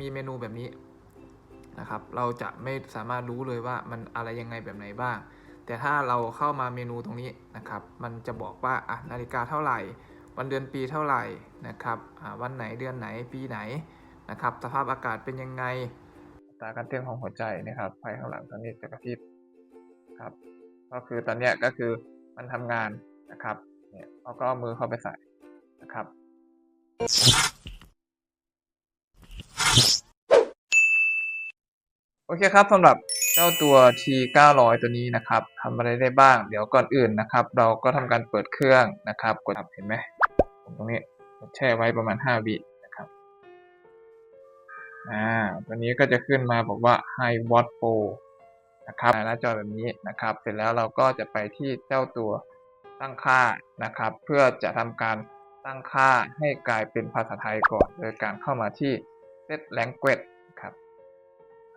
มีเมนูแบบนี้นะครับ เราจะไม่สามารถรู้เลยว่ามันอะไรยังไงแบบไหนบ้าง แต่ถ้าเราเข้ามาเมนูตรงนี้นะครับ มันจะบอกว่าอะนาฬิกาเท่าไหร่ วันเดือนปีเท่าไหร่นะครับอ่าวันไหนเดือนไหนปีไหนนะครับ สภาพอากาศเป็นยังไงอัตราการเต้นของหัวใจนะครับไฟข้างหลังตอนนี้จะกระพริบครับ ก็คือตอนเนี้ยก็คือมันทำงานนะครับ เนี่ยเราก็เอามือเข้าไปใส่นะครับ โอเคครับสำหรับเจ้าตัว T 900 ตัวนี้นะครับทำอะไรได้บ้าง เดี๋ยวก่อนอื่นนะครับ เราก็ทำการเปิดเครื่องนะครับ กดเห็นไหมตรงนี้แช่ไว้ประมาณ 5 วินะครับอ่าตัวนี้ก็จะขึ้นมาบอกว่า High Watt Pro นะครับหน้าจอแบบนี้นะครับ เสร็จแล้วเราก็จะไปที่เจ้าตัวตั้งค่านะครับ เพื่อจะทำการตั้งค่าให้กลายเป็นภาษาไทยก่อน โดยการเข้ามาที่ Set Language ครับ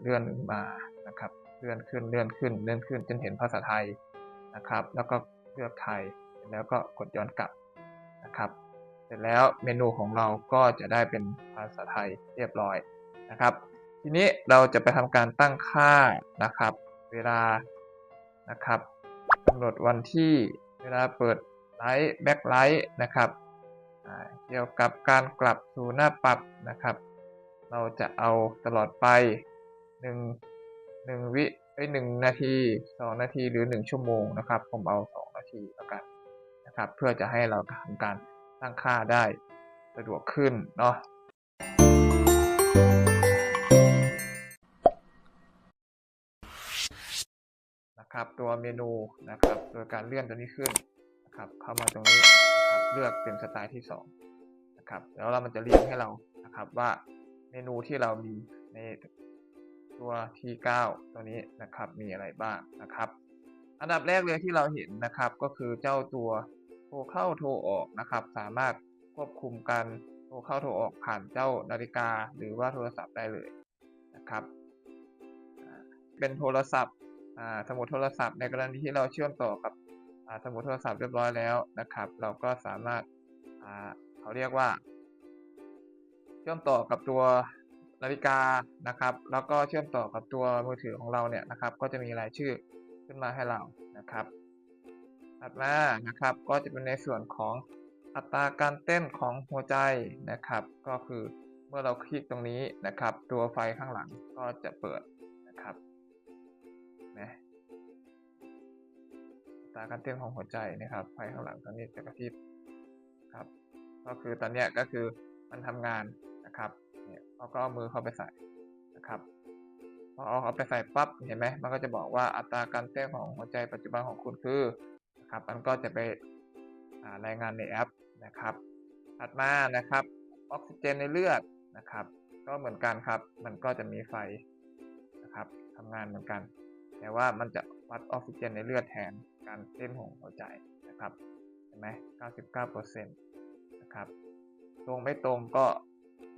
เลื่อนมานะครับ เลื่อนขึ้น เลื่อนขึ้น เลื่อนขึ้น จนเห็นภาษาไทยนะครับ แล้วก็เลือกไทย แล้วก็กดย้อนกลับนะครับ เสร็จแล้วเมนูของเราก็จะได้เป็นภาษาไทยเรียบร้อยนะครับ ทีนี้เราจะไปทำการตั้งค่านะครับ เวลานะครับกำหนดวันที่เวลาเปิดไลท์แบ็คไลท์นะครับเกี่ยวกับการกลับสู่หน้าปรับนะครับ เราจะเอาตลอดไปหนึ่งหนึ่งวิไอยหนึ่งนาทีสองนาทีหรือหนึ่งชั่วโมงนะครับ ผมเอาสองนาทีแล้วกันนะครับ เพื่อจะให้เราทำการตั้งค่าได้สะดวกขึ้นเนาะนะครับตัวเมนูนะครับ โดยการเลื่อนตัวนี้ขึ้นนะครับ เข้ามาตรงนี้นะครับเลือกเป็นสไตล์ที่สองนะครับแล้วเรามันจะเรียงให้เรานะครับว่า เมนูที่เรามีในตัว T9 ตัวนี้นะครับมีอะไรบ้างนะครับ อันดับแรกเลยที่เราเห็นนะครับก็คือเจ้าตัวโทรเข้าโทรออกนะครับ สามารถควบคุมการโทรเข้าโทรออกผ่านเจ้านาฬิกา หรือว่าโทรศัพท์ได้เลยนะครับ เป็นโทรศัพท์สมุดโทรศัพท์ในกรณีที่เราเชื่อมต่อกับสมุดโทรศัพท์เรียบร้อยแล้วนะครับ เราก็สามารถเขาเรียกว่า ชื่อมต่อกับตัวนาฬิกานะครับ แล้วก็เชื่อมต่อกับตัวมือถือของเราเนี่ยนะครับ ก็จะมีรายชื่อขึ้นมาให้เรานะครับถัดมานะครับ ก็จะเป็นในส่วนของอัตราการเต้นของหัวใจนะครับ ก็คือเมื่อเราคลิกตรงนี้นะครับ ตัวไฟข้างหลังก็จะเปิดนะครับนะอัตราการเต้นของหัวใจนะครับ ไฟข้างหลังตอนนี้จะกระพริบครับ ก็คือตอนนี้ก็คือมันทำงาน นะครับเนี่ยเราก็เอามือเข้าไปใส่นะครับพอเอาเข้าไปใส่ปั๊บเห็นไหมมันก็จะบอกว่าอัตราการเต้นของหัวใจปัจจุบันของคุณคือนะครับมันก็จะไปรายงานในแอปนะครับถัดมานะครับออกซิเจนในเลือดนะครับ ก็เหมือนกันครับ มันก็จะมีไฟนะครับทำงานเหมือนกัน แต่ว่ามันจะวัดออกซิเจนในเลือดแทนการเต้นของหัวใจนะครับเห็นไหม99%นะครับ ตรงไม่ตรงก็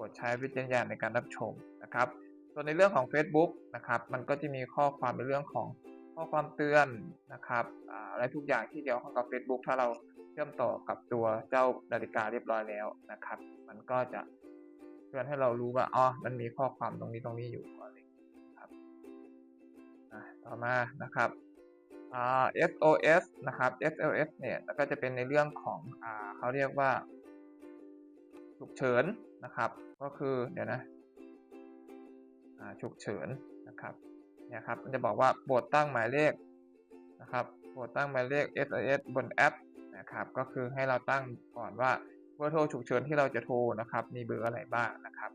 รดใช้วิจารณญาณในการรับชมนะครับ ส่วนในเรื่องของ Facebook นะครับ มันก็จะมีข้อความในเรื่องของข้อความเตือนนะครับอะไรทุกอย่างที่เกี่ยวข้องกับ Facebook ถ้าเราเชื่อมต่อกับตัวเจ้านาฬิกาเรียบร้อยแล้วนะครับ มันก็จะเตือนให้เรารู้ว่าอ๋อมันมีข้อความตรงนี้ตรงนี้อยู่อะไรอย่างเงี้ยครับต่อมานะครับ SOS นะครับ SOS เนี่ยก็จะเป็นในเรื่องของอเขาเรียกว่าฉุกเฉิน นะครับ ก็คือเดี๋ยวนะฉุกเฉินนะครับเนี่ยครับมันจะบอกว่าโปรดตั้งหมายเลขนะครับโปรดตั้งหมายเลข SOS บนแอปนะครับ ก็คือให้เราตั้งก่อนว่าเบอร์โทรฉุกเฉินที่เราจะโทรนะครับ มีเบอร์อะไรบ้างนะครับ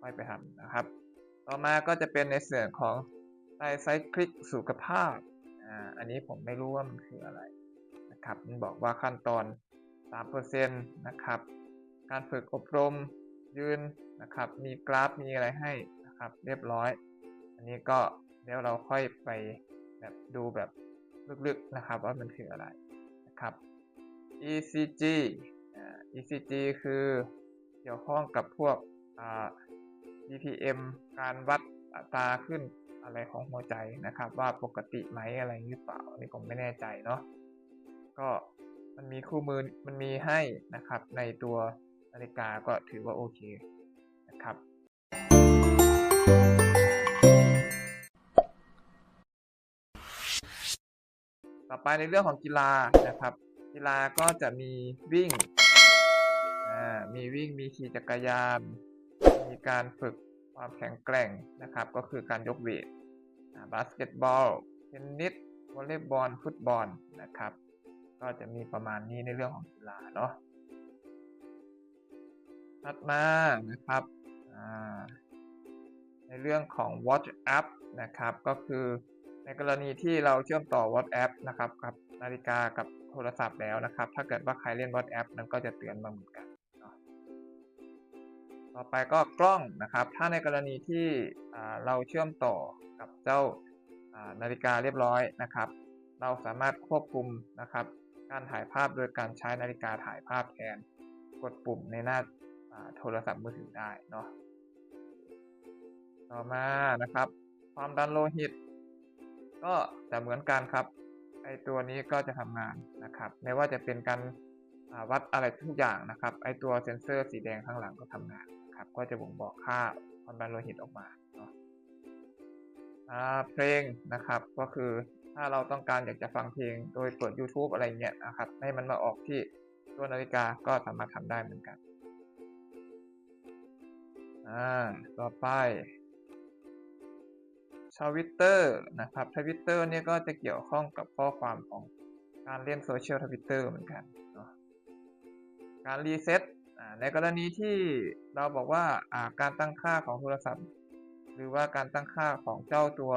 ค่อยไปทำนะครับ ต่อมาก็จะเป็นในส่วนของไตรไซคลิกสุขภาพอ่าอันนี้ผมไม่รู้ว่ามันคืออะไรนะครับ มันบอกว่าขั้นตอน 3%นะครับ การฝึกอบรม ยืนนะครับ มีกราฟมีอะไรให้นะครับ เรียบร้อย อันนี้ก็เดี๋ยวเราค่อยไปแบบดูแบบลึกๆนะครับ ว่ามันคืออะไรนะครับ ECG อ่า ECG คือเกี่ยวข้องกับพวกอ่า BPM การวัดอัตราขึ้นอะไรของหัวใจนะครับ ว่าปกติไหมอะไรหรือเปล่าอันนี้ผมไม่แน่ใจเนาะก็มันมีคู่มือมันมีให้นะครับในตัว นาฬิกาก็ถือว่าโอเคนะครับต่อไปในเรื่องของกีฬานะครับ กีฬาก็จะมีวิ่งมีวิ่งมีขี่จักรยาน มีการฝึกความแข็งแกร่งนะครับ ก็คือการยกเวทบาสเกตบอลเทนนิสวอลเลย์บอลฟุตบอลนะครับ ก็จะมีประมาณนี้ในเรื่องของกีฬาเนาะ ถัดมานะครับในเรื่องของ WhatsApp นะครับ ก็คือในกรณีที่เราเชื่อมต่อ WhatsApp นะครับกับนาฬิกากับโทรศัพท์แล้วนะครับ ถ้าเกิดว่าใครเล่น WhatsApp นั้นก็จะเตือนมาเหมือนกัน ต่อไปก็กล้องนะครับ ถ้าในกรณีที่เราเชื่อมต่อกับเจ้านาฬิกาเรียบร้อยนะครับ เราสามารถควบคุมนะครับ การถ่ายภาพโดยการใช้นาฬิกาถ่ายภาพแทน กดปุ่มในหน้า โทรศัพท์มือถือได้เนาะต่อมานะครับ ความดันโลหิต ก็จะเหมือนกันครับไอตัวนี้ก็จะทำงานนะครับ ไม่ว่าจะเป็นการวัดอะไรทุกอย่างนะครับ ไอตัวเซ็นเซอร์สีแดงข้างหลังก็ทำงานนะครับ ก็จะบ่งบอกค่าความดันโลหิตออกมาเนาะอ่าเพลงนะครับก็คือถ้าเราต้องการอยากจะฟังเพลงโดยเปิด YouTube อะไรเงี้ยนะครับ ให้มันมาออกที่ตัวนาฬิกาก็สามารถทำได้เหมือนกัน อ่า ต่อไปทวิตเตอร์นะครับทวิตเตอร์เนี่ยก็จะเกี่ยวข้องกับข้อความของการเล่นโซเชียลทวิตเตอร์เหมือนกัน การรีเซ็ตในกรณีที่เราบอกว่าการตั้งค่าของโทรศัพท์ หรือว่าการตั้งค่าของเจ้าตัว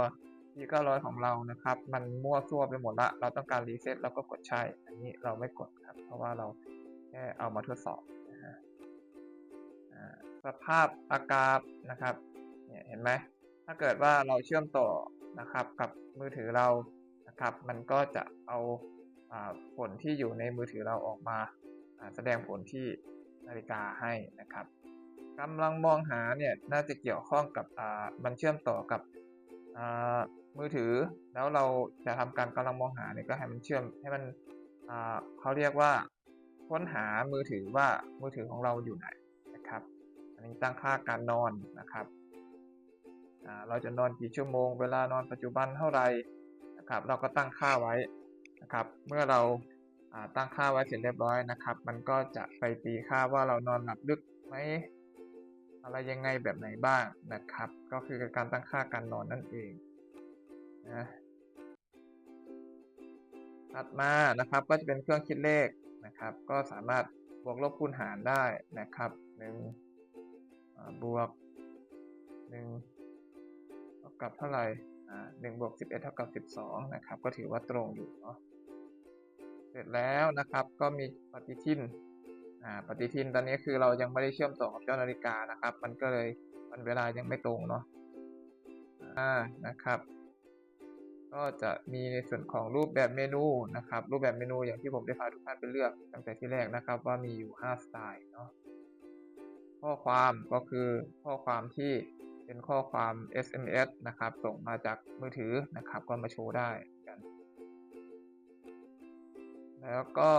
T900 ของเรานะครับ มันมั่วซั่วไปหมดละ เราต้องการรีเซ็ตเราก็กดใช่ อันนี้เราไม่กดครับ เพราะว่าเราแค่เอามาทดสอบ สภาพอากาศนะครับเนี่ยเห็นไหมถ้าเกิดว่าเราเชื่อมต่อนะครับกับมือถือเรานะครับ มันก็จะเอาอผลที่อยู่ในมือถือเราออกมาแสดงผลที่นาฬิกาให้นะครับกำลังมองหาเนี่ยน่าจะเกี่ยวข้องกับอ่ามันเชื่อมต่อกับอ่ามือถือ แล้วเราจะทำการกำลังมองหาเนี่ยก็ให้มันเชื่อมให้มันอ่าเขาเรียกว่าค้นหามือถือว่ามือถือของเราอยู่ไหน อันนี้ตั้งค่าการนอนนะครับเราจะนอนกี่ชั่วโมง เวลานอนปัจจุบันเท่าไหร่นะครับ เราก็ตั้งค่าไว้นะครับ เมื่อเราตั้งค่าไว้เสร็จเรียบร้อยนะครับ มันก็จะไปตีค่าว่าเรานอนหลับลึกไหมอะไรยังไงแบบไหนบ้างนะครับ ก็คือการตั้งค่าการนอนนั่นเองนะถัดมานะครับก็จะเป็นเครื่องคิดเลขนะครับ ก็สามารถบวกลบคูณหารได้นะครับหนึ่ง บวกหนึ่งเท่ากับเท่าไหร่อ่าหนึ่งบวกสิบเอ็ดเท่ากับสิบสองนะครับ ก็ถือว่าตรงอยู่เนาะเสร็จแล้วนะครับก็มีปฏิทินอ่าปฏิทินตอนนี้คือเรายังไม่ได้เชื่อมต่อกับเจ้านาฬิกานะครับ มันก็เลยวันเวลายังไม่ตรงเนาะอ่านะครับ ก็จะมีในส่วนของรูปแบบเมนูนะครับ รูปแบบเมนูอย่างที่ผมได้พาทุกท่านไปเลือกตั้งแต่ที่แรกนะครับ ว่ามีอยู่ 5 สไตล์เนาะ ข้อความก็คือข้อความที่เป็นข้อความ SMS นะครับ ส่งมาจากมือถือนะครับ ก็มาโชว์ได้เหมือนกัน แล้วก็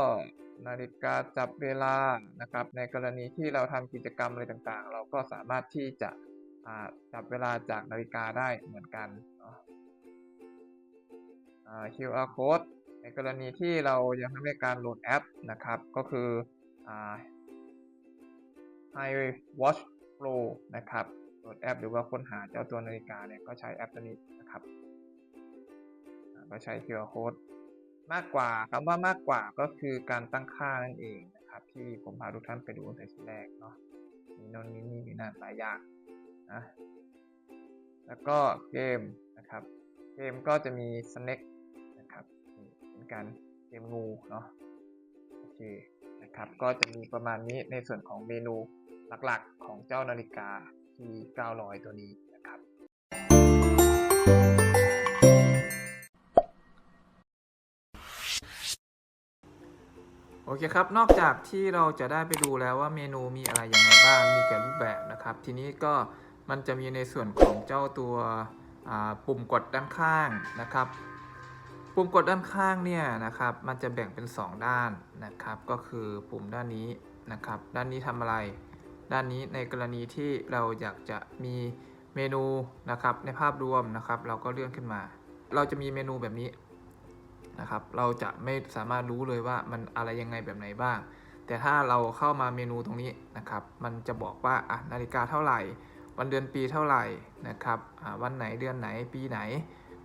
นาฬิกาจับเวลานะครับ ในกรณีที่เราทำกิจกรรมอะไรต่างๆ เราก็สามารถที่จะจับเวลาจากนาฬิกาได้เหมือนกัน QR code ในกรณีที่เรายังไม่มีการโหลดแอปนะครับ ก็คือ อ่า iWatch Pro นะครับโหลดแอปหรือว่าค้นหาเจ้าตัวนาฬิกาเนี่ยก็ใช้แอปตัวนี้นะครับอ่าก็ใช้ QR code มากกว่าคำว่ามากกว่าก็คือการตั้งค่านั่นเองนะครับ ที่ผมพาทุกท่านไปดูตั้งแต่ทีแรกเนาะมีโนนมีนี่มีนั่นหลายอย่างนะแล้วก็เกมนะครับ เกมก็จะมี Snake นะครับเป็นการเกมงูเนาะโอเค นะครับ ก็จะมีประมาณนี้ในส่วนของเมนูหลักๆของเจ้านาฬิกาที่900 ตัวนี้นะครับโอเคครับ นอกจากที่เราจะได้ไปดูแล้วว่าเมนูมีอะไรยังไงบ้าง มีกี่รูปแบบนะครับ ทีนี้ก็มันจะมีในส่วนของเจ้าตัวปุ่มกดด้านข้างนะครับ ปุ่มกดด้านข้างเนี่ยนะครับ มันจะแบ่งเป็น 2 ด้านนะครับ ก็คือปุ่มด้านนี้นะครับ ด้านนี้ทำอะไร ด้านนี้ในกรณีที่เราอยากจะมีเมนูนะครับในภาพรวมนะครับ เราก็เลื่อนขึ้นมา เราจะมีเมนูแบบนี้นะครับ เราจะไม่สามารถรู้เลยว่ามันอะไรยังไงแบบไหนบ้าง แต่ถ้าเราเข้ามาเมนูตรงนี้นะครับ มันจะบอกว่าอะนาฬิกาเท่าไหร่ วันเดือนปีเท่าไหร่นะครับอ่าวันไหนเดือนไหนปีไหน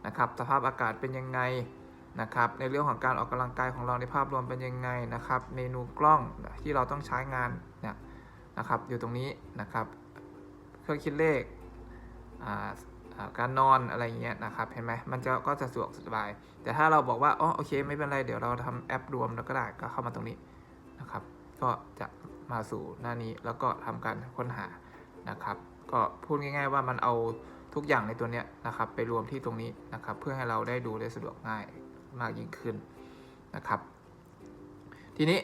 นะครับ สภาพอากาศเป็นยังไง นะครับในเรื่องของการออกกำลังกายของเราในภาพรวมเป็นยังไงนะครับ เมนูกล้องที่เราต้องใช้งานเนี่ยนะครับอยู่ตรงนี้นะครับเครื่องคิดเลขาการนอนอะไรเงี้ยนะครับเห็นไหมมันจะก็จะสะดวกสบาย แต่ถ้าเราบอกว่าอ๋อโอเคไม่เป็นไรเดี๋ยวเราทำแอปรวมแล้วก็ได้ก็เข้ามาตรงนี้นะครับ ก็จะมาสู่หน้านี้แล้วก็ทำการค้นหานะครับ ก็พูดง่าย ๆ ว่ามันเอาทุกอย่างในตัวเนี้ยนะครับไปรวมที่ตรงนี้นะครับ เพื่อให้เราได้ดูได้สะดวกง่าย มากยิ่งขึ้นนะครับ ทีนี้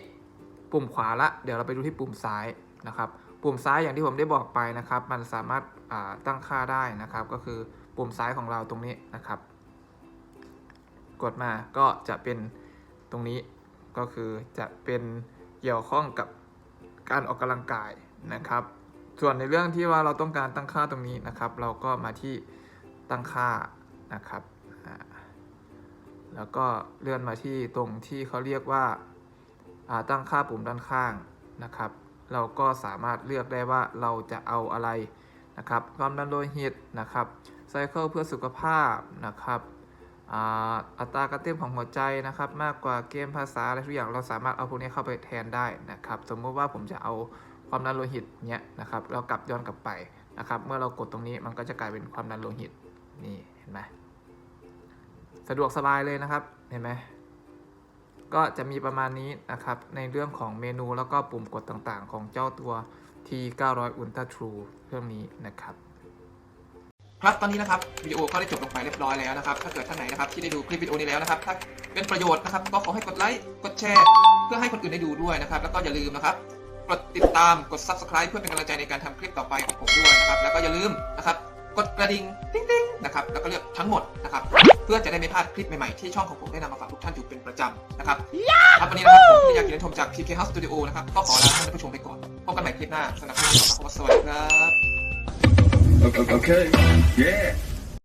ปุ่มขวาละ เดี๋ยวเราไปดูที่ปุ่มซ้ายนะครับ ปุ่มซ้ายอย่างที่ผมได้บอกไปนะครับ มันสามารถาตั้งค่าได้นะครับ ก็คือปุ่มซ้ายของเราตรงนี้นะครับ กดมาก็จะเป็นตรงนี้ก็คือจะเป็นเกี่ยวข้องกับการออกกำลังกายนะครับ ส่วนในเรื่องที่ว่าเราต้องการตั้งค่าตรงนี้นะครับ เราก็มาที่ตั้งค่านะครับ แล้วก็เลื่อนมาที่ตรงที่เขาเรียกว่าาตั้งค่าปุ่มด้านข้างนะครับ เราก็สามารถเลือกได้ว่าเราจะเอาอะไรนะครับความดันโลหิตนะครับไซเคิลเพื่อสุขภาพนะครับอัตราการเต้นของหัวใจนะครับ มากกว่าเกมภาษาอะไรทุกอย่างเราสามารถเอาพวกนี้เข้าไปแทนได้นะครับ สมมุติว่าผมจะเอาความดันโลหิตเนี้ยนะครับ เรากลับย้อนกลับไปนะครับ เมื่อเรากดตรงนี้มันก็จะกลายเป็นความดันโลหิตนี่เห็นไหม สะดวกสบายเลยนะครับ เห็นไหมก็จะมีประมาณนี้นะครับ ในเรื่องของเมนูแล้วก็ปุ่มกดต่างๆ ของเจ้าตัว T900 Ultra True เครื่องนี้นะครับครับตอนนี้นะครับวิดีโอก็ได้จบลงไปเรียบร้อยแล้วนะครับ ถ้าเกิดท่านไหนนะครับที่ได้ดูคลิปวิดีโอนี้แล้วนะครับ ถ้าเป็นประโยชน์นะครับ ก็ขอให้กดไลค์กดแชร์ เพื่อให้คนอื่นได้ดูด้วยนะครับ แล้วก็อย่าลืมนะครับกดติดตามกด subscribe เพื่อเป็นกำลังใจในการทำคลิปต่อไปของผมด้วยนะครับ แล้วก็อย่าลืมนะครับ กดกระดิ่งติ๊งๆนะครับแล้วก็เลือกทั้งหมดนะครับ พื่อจะได้ไม่พลาดคลิปใหม่ๆที่ช่องของผมได้นำมาฝากทุกท่านอยู่เป็นประจำนะครับครับวันนี้นะครับผมที่อยากกินชมจาก PK House Studio นะครับก็ขอลาท่านผู้ชมไปก่อนพบกันใหม่คลิปหน้าสำหรับคลิปนี้ขอสวัสดีครับ Okay. okay. Yeah.